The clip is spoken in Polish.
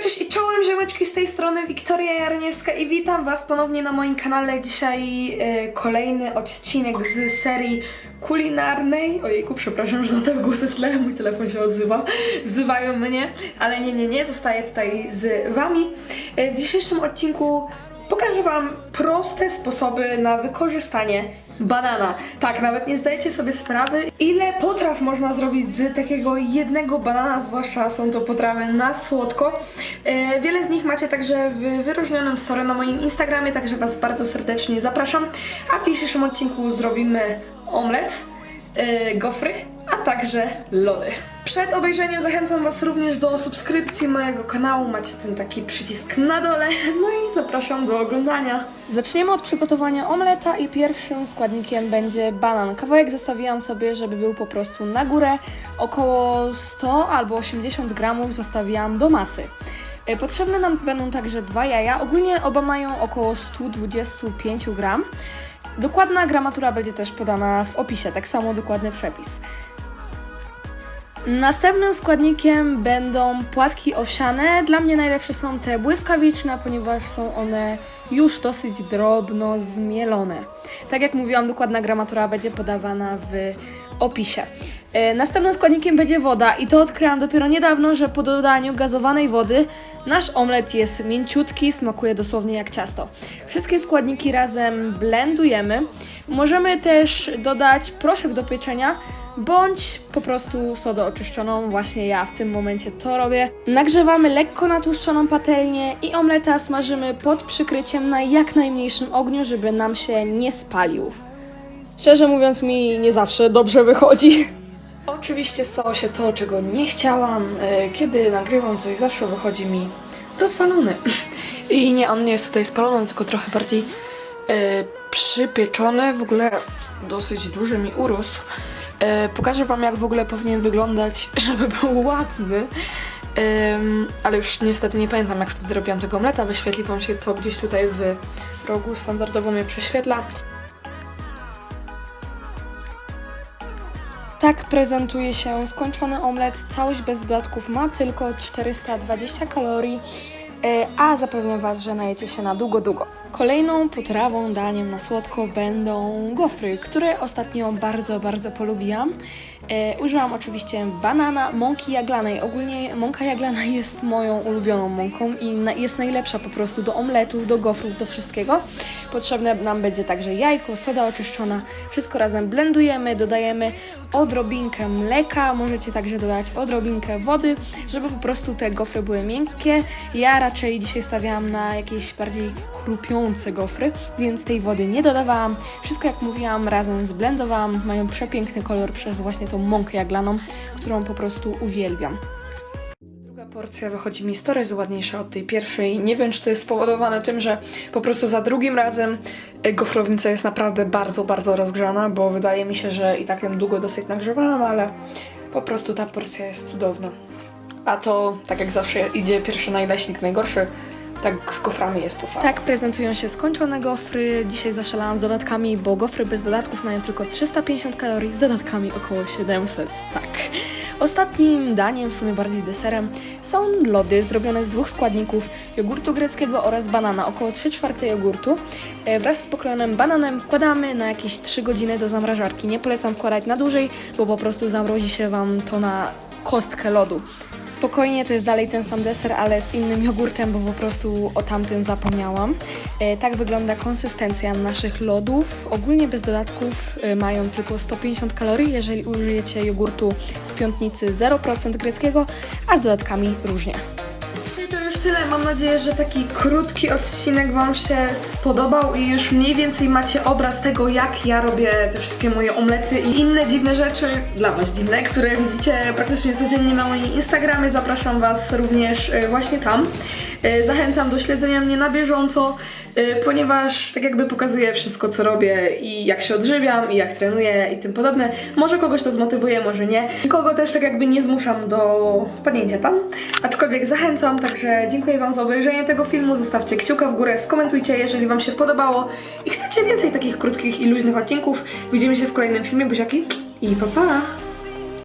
cześć i czołem ziomeczki z tej strony Wiktoria Jarniewska i witam was ponownie na moim kanale. Dzisiaj e, kolejny odcinek z serii kulinarnej. Ojejku, przepraszam, że za te głosy w tle, mój telefon się odzywa. Wzywają mnie, ale nie, nie, nie, zostaję tutaj z wami. E, w dzisiejszym odcinku pokażę wam proste sposoby na wykorzystanie banana. Tak, nawet nie zdajecie sobie sprawy, ile potraw można zrobić z takiego jednego banana, zwłaszcza są to potrawy na słodko. E, wiele z nich macie także w wyróżnionym story na moim Instagramie, także Was bardzo serdecznie zapraszam. A w dzisiejszym odcinku zrobimy omlet, e, gofry, a także lody. Przed obejrzeniem zachęcam Was również do subskrypcji mojego kanału. Macie ten taki przycisk na dole. No i zapraszam do oglądania. Zaczniemy od przygotowania omleta i pierwszym składnikiem będzie banan. Kawałek zostawiłam sobie, żeby był po prostu na górę. Około 100 albo 80 gramów zostawiłam do masy. E, Potrzebne nam będą także dwa jaja. Ogólnie oba mają około 125 gram. Dokładna gramatura będzie też podana w opisie, tak samo dokładny przepis. Następnym składnikiem będą płatki owsiane. Dla mnie najlepsze są te błyskawiczne, ponieważ są one już dosyć drobno zmielone. Tak jak mówiłam, dokładna gramatura będzie podawana w opisie. E, Następnym składnikiem będzie woda i to odkryłam dopiero niedawno, że po dodaniu gazowanej wody nasz omlet jest mięciutki, smakuje dosłownie jak ciasto. Wszystkie składniki razem blendujemy. Możemy też dodać proszek do pieczenia bądź po prostu sodę oczyszczoną. Właśnie ja w tym momencie to robię. Nagrzewamy lekko natłuszczoną patelnię i omleta smażymy pod przykryciem na jak najmniejszym ogniu, żeby nam się nie spalił. Szczerze mówiąc, mi nie zawsze dobrze wychodzi. Oczywiście stało się to, czego nie chciałam. E, Kiedy nagrywam coś, zawsze wychodzi mi rozwalony. I nie, on nie jest tutaj spalony, tylko trochę bardziej e, przypieczony. W ogóle dosyć duży mi urósł. E, pokażę Wam, jak w ogóle powinien wyglądać, żeby był ładny. Ale już niestety nie pamiętam, jak wtedy robiłam tego omleta. Wyświetli Wam się to gdzieś tutaj w rogu. Standardowo mnie prześwietla. Tak prezentuje się skończony omlet. Całość bez dodatków ma tylko 420 kalorii, e, a zapewniam Was, że najecie się na długo, długo. Kolejną potrawą, daniem na słodko będą gofry, które ostatnio bardzo, bardzo polubiłam. E, użyłam oczywiście banana, mąki jaglanej. Ogólnie mąka jaglana jest moją ulubioną mąką i na, jest najlepsza po prostu do omletów, do gofrów, do wszystkiego. Potrzebne nam będzie także jajko, soda oczyszczona. Wszystko razem blendujemy, dodajemy odrobinkę mleka, możecie także dodać odrobinkę wody, żeby po prostu te gofry były miękkie. Ja raczej dzisiaj stawiałam na jakieś bardziej chrupiące gofry, więc tej wody nie dodawałam. Wszystko jak mówiłam razem zblendowałam. Mają przepiękny kolor przez właśnie tą mąkę jaglaną, którą po prostu uwielbiam. Druga porcja wychodzi mi 100 razy ładniejsza od tej pierwszej. Nie wiem, czy to jest spowodowane tym, że po prostu za drugim razem y, gofrownica jest naprawdę bardzo, bardzo rozgrzana, bo wydaje mi się, że i tak ją długo dosyć nagrzewałam, ale po prostu ta porcja jest cudowna. A to, tak jak zawsze, idzie pierwszy najleśnik, najgorszy. Tak z goframi jest to samo. Tak prezentują się skończone gofry. Dzisiaj zaszalałam z dodatkami, bo gofry bez dodatków mają tylko 350 kalorii, z dodatkami około 700. Tak. Ostatnim daniem, w sumie bardziej deserem, są lody zrobione z dwóch składników jogurtu greckiego oraz banana, około 3 czwarte jogurtu. E, Wraz z pokrojonym bananem wkładamy na jakieś 3 godziny do zamrażarki. Nie polecam wkładać na dłużej, bo po prostu zamrozi się Wam to na kostkę lodu. Spokojnie, to jest dalej ten sam deser, ale z innym jogurtem, bo po prostu o tamtym zapomniałam. E, tak wygląda konsystencja naszych lodów. Ogólnie bez dodatków e, mają tylko 150 kalorii, jeżeli użyjecie jogurtu z piątnicy 0% greckiego, a z dodatkami różnie. Tyle. Mam nadzieję, że taki krótki odcinek Wam się spodobał i już mniej więcej macie obraz tego, jak ja robię te wszystkie moje omlety i inne dziwne rzeczy, dla Was dziwne, które widzicie praktycznie codziennie na moim Instagramie. Zapraszam Was również e, właśnie tam. E, Zachęcam do śledzenia mnie na bieżąco, e, ponieważ tak jakby pokazuję wszystko, co robię i jak się odżywiam, i jak trenuję i tym podobne. Może kogoś to zmotywuje, może nie. Nikogo też tak jakby nie zmuszam do wpadnięcia tam, aczkolwiek zachęcam, także dziękuję Wam za obejrzenie tego filmu. Zostawcie kciuka w górę, skomentujcie, jeżeli Wam się podobało i chcecie więcej takich krótkich i luźnych odcinków. Widzimy się w kolejnym filmie, buziaki i pa pa!